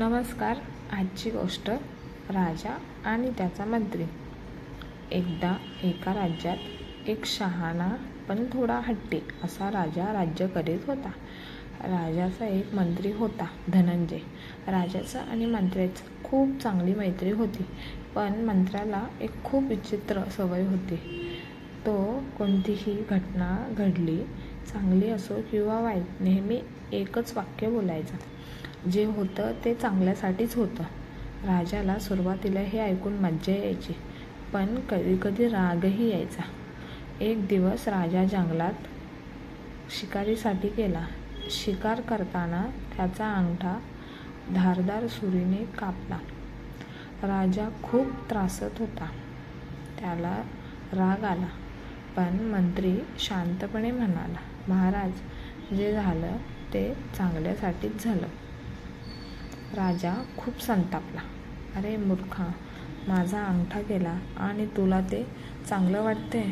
नमस्कार. आजची गोष्ट राजा आणि त्याचा मंत्री. एकदा एका राज्यात एक शहाणा पण थोडा हट्टी असा राजा राज्य करीत होता. राजाचा एक मंत्री होता धनंजय. राजाचं आणि मंत्र्याचं खूप चांगली मैत्री होती पण मंत्र्याला एक खूप विचित्र सवय होती. तो कोणतीही घटना घडली चांगली असो किंवा वाईट नेहमी एकच वाक्य बोलायचं. जे होतं ते चांगल्यासाठीच होतं. राजाला सुरुवातीला हे ऐकून मज्जा यायची पण कधीकधी रागही यायचा. एक दिवस राजा जंगलात शिकारीसाठी गेला. शिकार करताना त्याचा अंगठा धारदार सुरीने कापला. राजा खूप त्रासत होता. त्याला राग आला पण मंत्री शांतपणे म्हणाला महाराज जे झालं ते चांगल्यासाठीच झालं. राजा खूप संतापला. अरे मूर्खा माझा अंगठा गेला आणि तुला ते चांगलं वाटते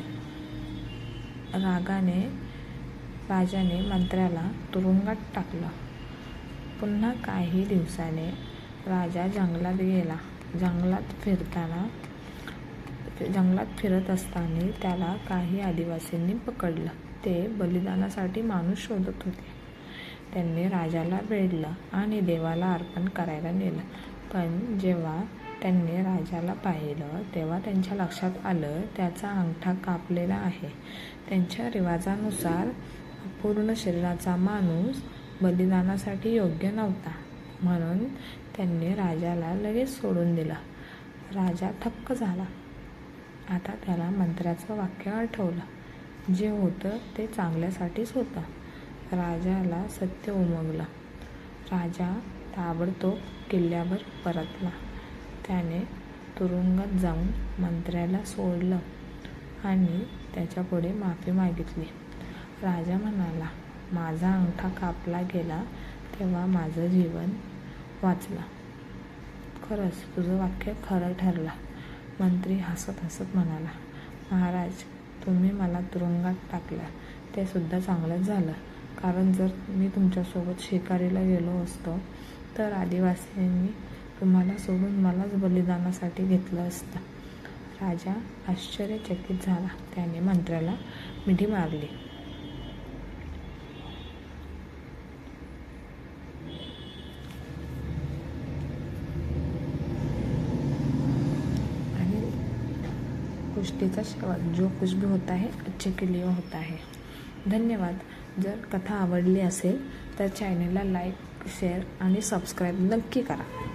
रागाने राजाने मंत्र्याला तुरुंगात टाकलं. पुन्हा काही दिवसाने राजा जंगलात गेला. जंगलात फिरताना जंगलात फिरत असताना त्याला काही आदिवासींनी पकडलं. ते बलिदानासाठी माणूस शोधत होते. त्यांनी राजाला वेढलं आणि देवाला अर्पण करायला नेलं. पण जेव्हा त्यांनी राजाला पाहिलं तेव्हा त्यांच्या लक्षात आलं त्याचा अंगठा कापलेला आहे. त्यांच्या रिवाजानुसार पूर्ण शरीराचा माणूस बलिदानासाठी योग्य नव्हता. म्हणून त्यांनी राजाला लगेच सोडून दिलं. राजा थक्क झाला. आता त्याला मंत्र्याचं वाक्य आठवलं. जे होतं ते चांगल्यासाठीच होतं. राजाला सत्य उमगला. राजा ताबडतोब किल्ल्यावर परतला. त्याने तुरुंगात जाऊन मंत्र्याला सोडलं आणि त्याच्यापुढे माफी मागितली. राजा म्हणाला माझा अंगठा कापला गेला तेव्हा माझं जीवन वाचलं. खरंच तुझं वाक्य खरं ठरलं. मंत्री हसत हसत म्हणाला महाराज तुम्ही मला तुरुंगात टाकलं. ते सुद्धा चांगलंच झालं. कारण जर मी तुमच्यासोबत शिकारीला गेलो असतो तर आदिवासींनी तुम्हाला सोडून मलाच बलिदानासाठी घेतलं असतं. राजा आश्चर्यचकित झाला. त्याने मंत्र्याला मिठी मारली. आणि गोष्टीचा शेवट जो कुछ भी होता है अच्छे के लिए होता है धन्यवाद. जर कथा आवडली असेल तर चॅनलला लाईक शेअर आणि सबस्क्राईब नक्की करा.